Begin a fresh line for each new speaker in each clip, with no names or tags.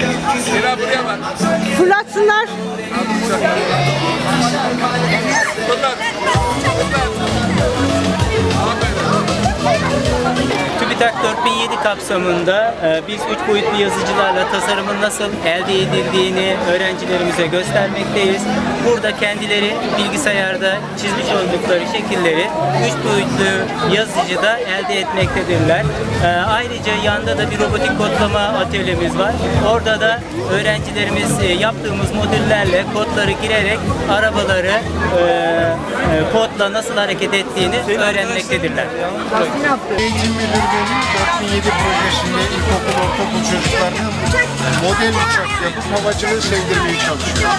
Sıra buraya bak.
Fırlatsınlar.
Fırlat.
TÜBİTAK 4007 kapsamında e, biz üç boyutlu yazıcılarla tasarımın nasıl elde edildiğini öğrencilerimize göstermekteyiz. Burada kendileri bilgisayarda çizmiş oldukları şekilleri üç boyutlu yazıcıda elde etmektedirler. E, Ayrıca yanda da bir robotik kodlama atölyemiz var. Orada da öğrencilerimiz e, yaptığımız modüllerle kodları girerek arabaları kodla nasıl hareket ettiğini öğrenmektedirler.
Eğitim Müdürlüğü'nün 4007 projesinde ilkokul, ortaokul çocuklarına model uçak yapıp havacılığı sevdirmeye çalışıyor.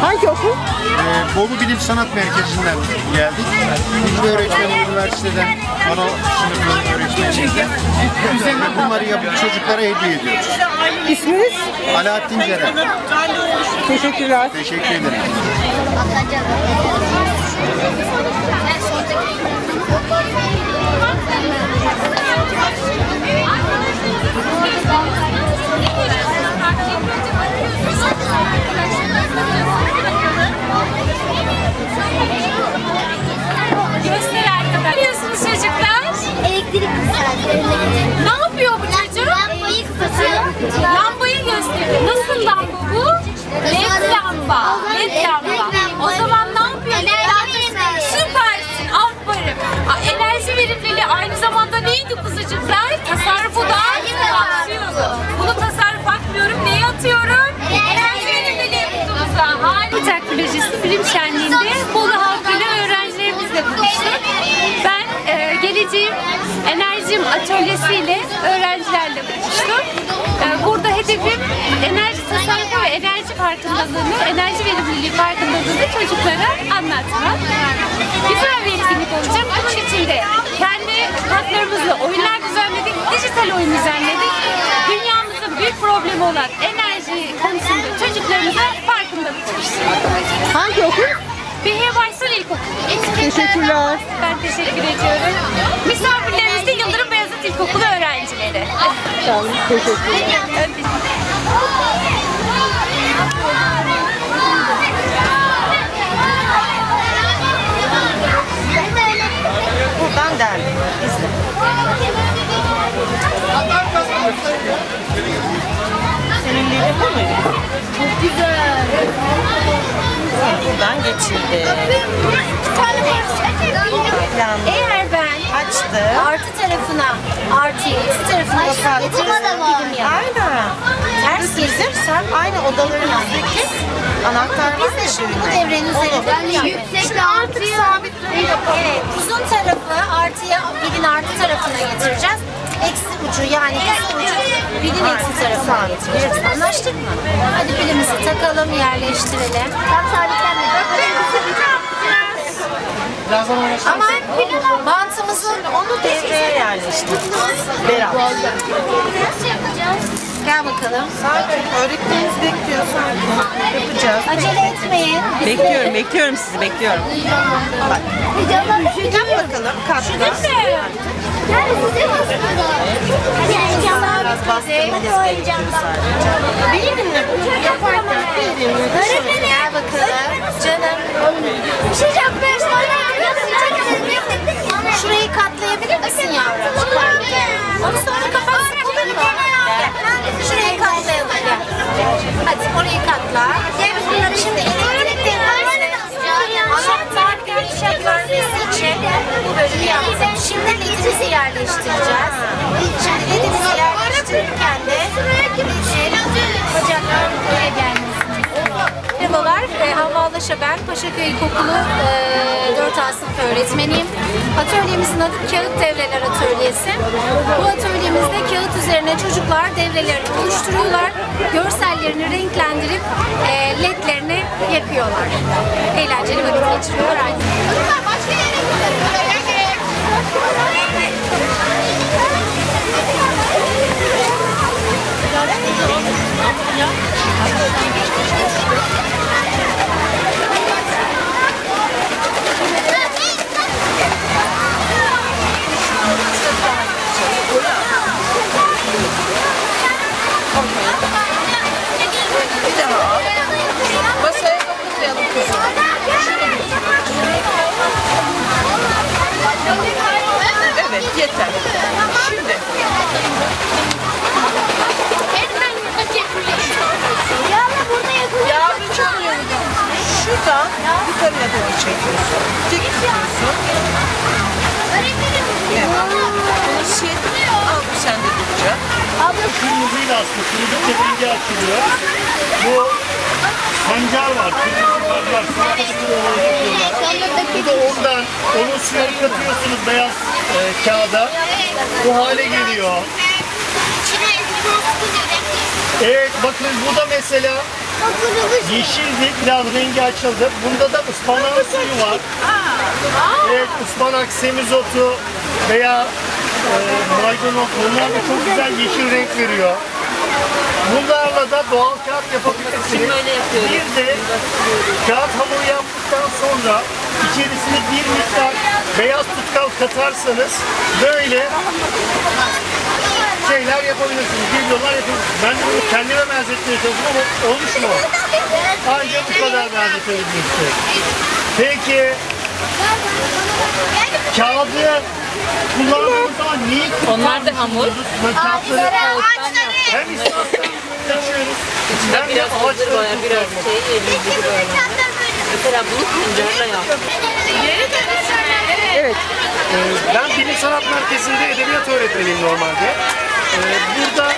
Hangi okul?
Ee, Bolu Bilim Sanat Merkezi'nden geldik. Bir öğretmen üniversiteden, ana sınıfın öğretmeniyle. Ve bunları yapıp çocuklara hediye ediyoruz.
İsminiz?
Alaaddin Ceren.
Teşekkürler.
Teşekkür ederim.
Göster ¡Vamos! Harika. Teknolojisi bilim şenliğinde Bolu halkıyla öğrencilerimizle buluştuk. Ben e, geleceğim enerjim atölyesiyle öğrencilerle buluştum. E, burada hedefim enerji tasarrufu ve enerji farkındalığını, enerji verimliliği farkındalığını çocuklara anlatmak. Güzel bir etkinlik olacak. Bunun için de kendi haklarımızla oyunlar düzenledik, dijital oyun düzenledik. Dünyamızın büyük problemi olan enerji konusunda çocuklarımıza farkındalık oluşturduk.
Hangi okul?
Behiye Baysal İlkokulu.
Teşekkürler.
Ben teşekkür ediyorum. Misafirlerimiz de Yıldırım Beyazıt İlkokulu öğrencileri.
Tamam, teşekkürler.
Buradan geçildi.
Eğer ben
Açtı.
artı tarafına artıyı eksi tarafına yapar.
Aynen. Ters gezirsen aynı odalarımızdaki anahtar var ya
de bu devrenin üzerinde yapıyoruz.
Yüksekle sabit
Evet, uzun tarafı artıya bilin artı tarafına getireceğiz. Eksi ucu yani eksi ucu bilin eksi tarafına getireceğiz. Anlaştık mı? Hadi bilimizi takalım, yerleştirelim. Ama mantımızın
Onu devreye yerleştirdik. Beraber.
Nasıl yapacağız?
Gel bakalım.
Sakin. Öğretmenimiz bekliyor. Sakin. Yapacağız.
Acele etmeyin.
Bekliyorum, bekliyorum sizi, bekliyorum. Bak. Yap bakalım, katla.
Yani size basmadı. Hadi
Biraz bastırmanız gerekiyor sadece.
Benimle yaparken benimle Gel bakalım. Canım.
Bir şey yapmaya
Şurayı katlayabilir misin yavrum? Onu sonra Alaşa ben. Paşaköy İlkokulu e, 4A sınıf öğretmeniyim. Atölyemizin adı Kağıt Devreler Atölyesi. Bu atölyemizde kağıt üzerine çocuklar devrelerini oluşturuyorlar. Görsellerini renklendirip e, ledlerini yakıyorlar. Eğlenceli vakit geçiriyorlar aynı zamanda.
Yukarıya doğru çekiyorsun. Dik tutuyorsun. Bunu sil. Al bu sende duracak.
Kırmızıyla aslında kırmızı rengi açılıyor. Bu pancar var, kırmızı pancar, yapıyorlar. Bu da ondan, onun suyunu katıyorsunuz beyaz e, kağıda. Bu hale geliyor. Evet bakın bu da mesela yeşildi, biraz rengi açıldı. Bunda da ıspanağın suyu var. Evet, ıspanak, semizotu veya e, maydanoz bunlar da çok güzel yeşil renk veriyor. Bunlarla da doğal kağıt yapabilirsiniz. Bir de kağıt hamuru yaptıktan sonra içerisine bir miktar beyaz tutkal katarsanız böyle şeyler yapabilirsiniz. Videolar yapabilirsiniz. Ben de bunu kendime benzetmeye çalıştım ama olmuş mu? Ancak bu kadar benzetebilmiştim. Peki kağıdı kullandığımız zaman niye
Onlar da hamur.
Kağıtları hem istasyonları açıyoruz hem de ağaçları tutuyoruz.
Mesela bunu pancarla yap.
Evet.
Ben Bilim Sanat Merkezi'nde edebiyat öğretmeniyim normalde. Ee, burada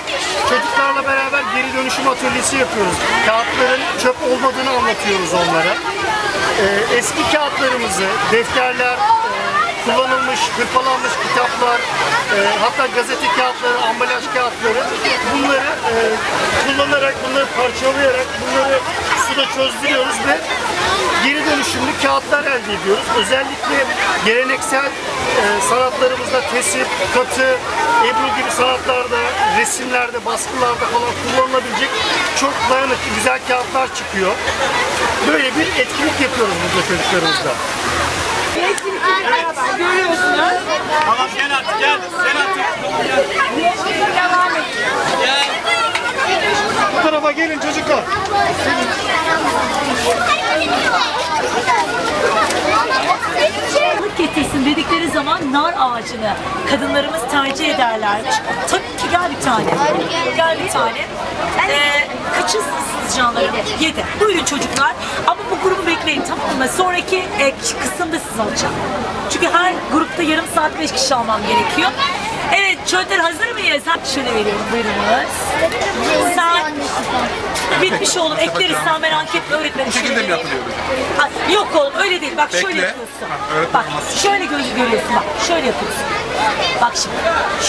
çocuklarla beraber geri dönüşüm atölyesi yapıyoruz. Kağıtların çöp olmadığını anlatıyoruz onlara. Ee, eski kağıtlarımızı, defterler, e, kullanılmış, hırpalanmış kitaplar, e, hatta gazete kağıtları, ambalaj kağıtları bunları e, kullanarak, bunları parçalayarak bunları suda çözdürüyoruz ve geri dönüşümlü kağıtlar elde ediyoruz. Özellikle geleneksel e, sanatlarımızda tesip, katı, ebru gibi sanatlarda, resimlerde, baskılarda falan kullanılabilecek çok dayanıklı güzel kağıtlar çıkıyor. Böyle bir etkinlik yapıyoruz burada çocuklarımızla.
Görüyorsunuz.
Tamam gel artık gel. Gel artık. Gel.
Bu tarafa gelin çocuklar.
Getirsin dedikleri zaman nar ağacını kadınlarımız tercih ederlermiş. Tabii ki gel bir tane. Gel bir tane. Ee, kaçınsınız canlarım? Yedi. Buyurun çocuklar. Ama bu grubu bekleyin tamam mı? Sonraki e, kısımda siz alacağım. Çünkü her grupta yarım saat beş kişi almam gerekiyor. Evet çocuklar hazır mıyız? Şöyle veriyorum buyurunuz. Sen bitmiş oğlum ekleriz sen merak etme öğretmenim. Bu
şekilde mi yapılıyor
Ha, yok oğlum öyle değil. Bak şöyle
Bekle.
yapıyorsun.
Ha, öğretmen
Bak şöyle göz görüyorsun bak. Şöyle yapıyorsun. Bak şimdi.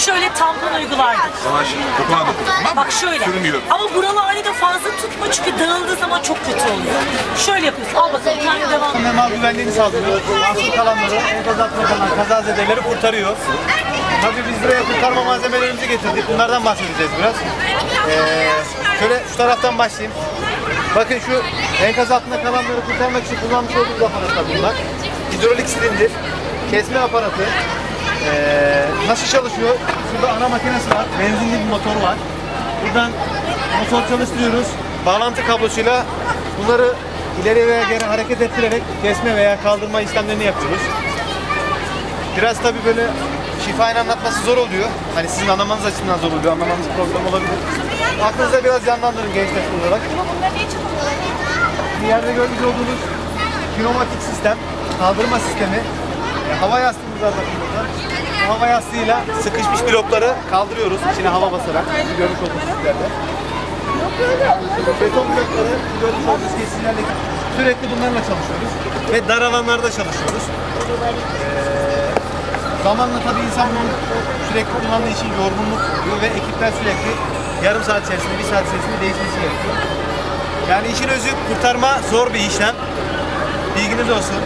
Şöyle tampon
dokuna dokun. Tamam mı?
Bak şöyle.
Sürmüyorum.
Ama buraları da fazla tutma çünkü dağıldığı zaman çok kötü oluyor. Şöyle yapıyorsun. Al bakalım kendi devam.
Hem mal güvenliğini sağlıyor. Mahsur kalanları, altında kalan kazazedeleri kurtarıyor. Tabii biz buraya kurtarma malzemelerimizi getirdik. Bunlardan bahsedeceğiz biraz. Ee, şöyle şu taraftan başlayayım. Bakın şu enkaz altında kalanları kurtarmak için kullanmış olduğumuz aparatlar bunlar. Hidrolik silindir, kesme aparatı. Ee, nasıl çalışıyor? Şurada ana makinesi var, benzinli bir motor var. Buradan motor çalıştırıyoruz. Bağlantı kablosuyla bunları ileri veya geri hareket ettirerek kesme veya kaldırma işlemlerini yapıyoruz. Biraz tabii böyle şifayla anlatması zor oluyor. Hani sizin anlamanız açısından zor oluyor, anlamanız problem olabilir. Aklınıza biraz canlandırın gençler olarak. Bir yerde görmüş olduğunuz pneumatik sistem, kaldırma sistemi, e, hava yastığımız var hava yastığıyla sıkışmış blokları kaldırıyoruz içine hava basarak. Görmüş olduğunuz sizlerde. Beton blokları görmüş olduğunuz kesicilerle sürekli bunlarla çalışıyoruz. Ve dar alanlarda çalışıyoruz. Zamanla tabii insan bunu sürekli kullandığı için yorgunluk oluyor ve ekipler sürekli yarım saat içerisinde, bir saat içerisinde değişmesi gerekiyor. Yani işin özü kurtarma zor bir işlem. Bilginiz olsun.